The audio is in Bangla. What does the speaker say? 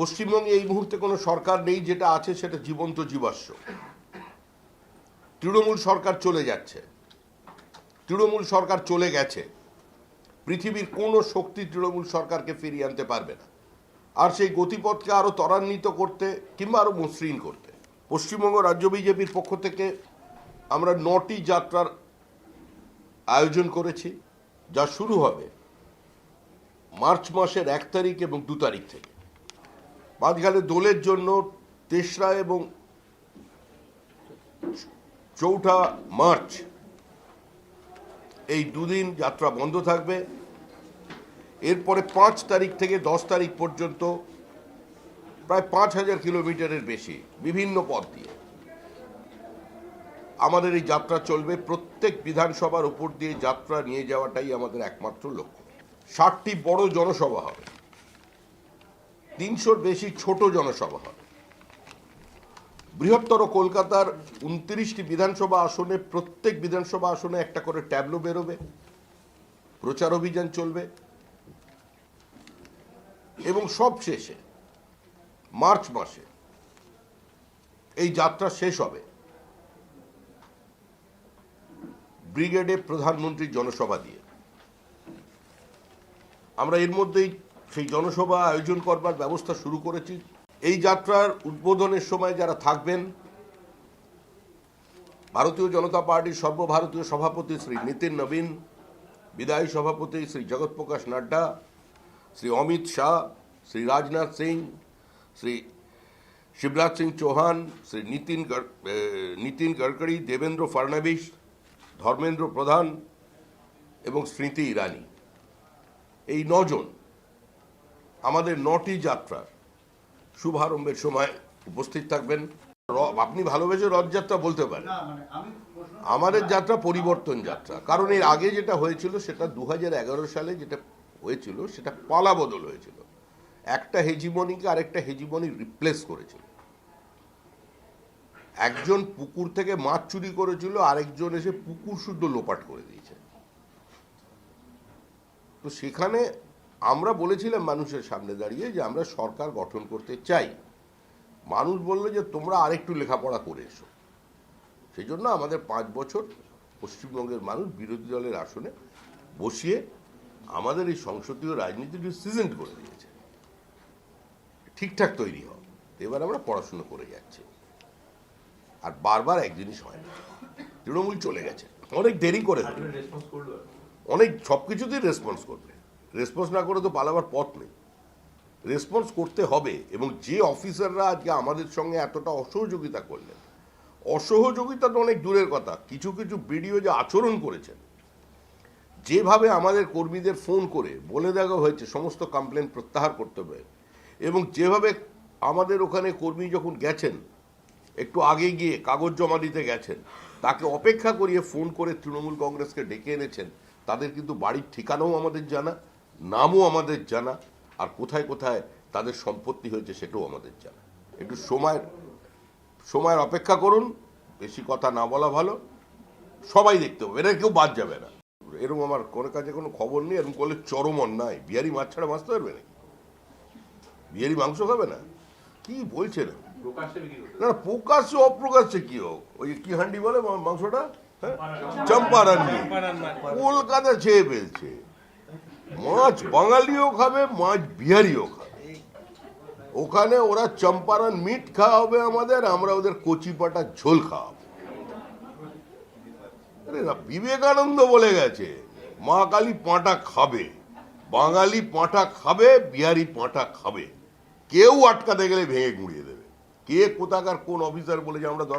পশ্চিমবঙ্গে এই মুহূর্তে কোনো সরকার নেই যেটা আছে সেটা জীবন্ত জীবাশ্ম। তৃণমূল সরকার চলে যাচ্ছে। তৃণমূল সরকার চলে গেছে। পৃথিবীর কোনো শক্তি তৃণমূল সরকারকে ফিরিয়ে আনতে পারবে না। আর সেই গতিপথকে আরও ত্বরান্বিত করতে কিংবা আরও মসৃণ করতে। পশ্চিমবঙ্গ রাজ্য বিজেপির পক্ষ থেকে আমরা নটি যাত্রার আয়োজন করেছি, যা শুরু হবে মার্চ মাসের এক তারিখ এবং দু তারিখ থেকে। মাঝখানে দোলের জন্য তেসরা এবং চৌঠা মার্চ, এই দুদিন যাত্রা বন্ধ থাকবে। এরপরে পাঁচ তারিখ থেকে দশ তারিখ পর্যন্ত প্রায় পাঁচ হাজার কিলোমিটারের বেশি বিভিন্ন পথ দিয়ে আমাদের এই যাত্রা চলবে। প্রত্যেক বিধানসভার উপর দিয়ে যাত্রা নিয়ে যাওয়াটাই আমাদের একমাত্র লক্ষ্য। ষাটটি বড় জনসভা হবে। তিনশোর বেশি ছোট জনসভা হবে বৃহত্তর কলকাতার উনত্রিশটি বিধানসভা আসনে, প্রত্যেক বিধানসভা আসনে একটা করে ট্যাবলো বেরোবে, প্রচার অভিযান চলবে, এবং সব শেষে, মার্চ মাসে, এই যাত্রা শেষ হবে। ব্রিগেডে প্রধানমন্ত্রীর জনসভা দিয়ে। আমরা এর মধ্যেই সেই জনসভা আয়োজন করবার ব্যবস্থা শুরু করেছি। এই যাত্রার উদ্বোধনের সময় যারা থাকবেন, ভারতীয় জনতা পার্টির সর্বভারতীয় সভাপতি শ্রী নীতিন নবীন, বিদায়ী সভাপতি শ্রী জগৎপ্রকাশ নাড্ডা, শ্রী অমিত শাহ, শ্রী রাজনাথ সিং, শ্রী শিবরাজ সিং চৌহান, শ্রী নীতিন নীতিন গডকরি দেবেন্দ্র ফাড়নাবিস ধর্মেন্দ্র প্রধান এবং স্মৃতি ইরানি। এই নজন আমাদের নটি যাত্রার শুভারম্ভের সময় উপস্থিত থাকবেন। আপনি ভালোবেসে রথযাত্রা বলতে পারেন। মানে আমাদের যাত্রা পরিবর্তন যাত্রা। কারণ এর আগে যেটা হয়েছিল সেটা দুহাজার এগারো সালে যেটা হয়েছিল সেটা পালা বদল হয়েছিল। একটা হেজিমনিকে আরেকটা হেজিমনি রিপ্লেস করেছিল। একজন পুকুর থেকে মাছ চুরি করেছিল আরেকজন এসে পুকুর শুদ্ধ লোপাট করে দিয়েছে। তো সেখানে আমরা বলেছিলাম মানুষের সামনে দাঁড়িয়ে যে আমরা সরকার গঠন করতে চাই। মানুষ বলল যে তোমরা আরেকটু লেখাপড়া করে এসো। সেই জন্য আমাদের পাঁচ বছর পশ্চিমবঙ্গের মানুষ বিরোধী দলের আসনে বসিয়ে আমাদের এই সংসদীয় রাজনীতিটি সিজেন্ট করে দিয়েছে। ঠিকঠাক তৈরি তো এবার আমরা পড়াশুনো করে যাচ্ছি। আর বারবার এক জিনিস হয় না। তৃণমূল চলে গেছে। অনেক দেরি করে অনেক সব কিছুতেই রেসপন্স করবে। রেসপন্স না করে তো পালাবার পথ নেই। রেসপন্স করতে হবে এবং যে অফিসাররা আজকে আমাদের সঙ্গে এতটা অসহযোগিতা করলেন, অসহযোগিতা তো অনেক দূরের কথা, কিছু কিছু ভিডিও যে আচরণ করেছেন, যেভাবে আমাদের কর্মীদের ফোন করে বলে দেওয়া হয়েছে, সমস্ত কমপ্লেন প্রত্যাহার করতে হবে এবং যেভাবে আমাদের ওখানে কর্মী যখন গেছেন, একটু আগে গিয়ে কাগজ জমা দিতে গেছেন, তাকে অপেক্ষা করিয়ে ফোন করে তৃণমূল কংগ্রেসকে ডেকে এনেছেন, তাদের কিন্তু বাড়ির ঠিকানাও আমাদের জানা। নামও আমাদের জানা আর কোথায় কোথায় তাদের সম্পত্তি হয়েছে সেটাও আমাদের জানা। একটু সময়ের সময়ের অপেক্ষা করুন বেশি কথা না বলা ভালো সবাই দেখতে হবে এটা কেউ বাদ যাবে না। এরকম আমার কোনো কাছে কোনো খবর নেই এরকম করলে চরম অন্যায়। বিহারি মাছ ছাড়া বাঁচতে পারবে নাকি? বিহারি মাংস খাবে না? কি বলছে না প্রকাশ্যে না না, প্রকাশ্যে অপ্রকাশ্যে কি হোক? ওই কি হান্ডি বলে মাংসটা? হ্যাঁ? চম্পারান মিট। কলকাতা ছেয়ে ফেলছে। মাছ বাঙালিও খাবে, মাছ বিহারিও খাবে। ওখানে ওরা চম্পারন মিট খাওয়াবে আমাদের, আমরা ওদের কচি পাটা ঝোল খাওয়াবো। বিবেকানন্দ বলে গেছে, মা কালী পাঁটা খাবে, বাঙালি পাঁটা খাবে, বিহারি পাঁটা খাবে। কেউ আটকাতে গেলে ভেঙে গুঁড়িয়ে দেবে। কে কোথাকার কোন অফিসার বলে যে আমরা দরকার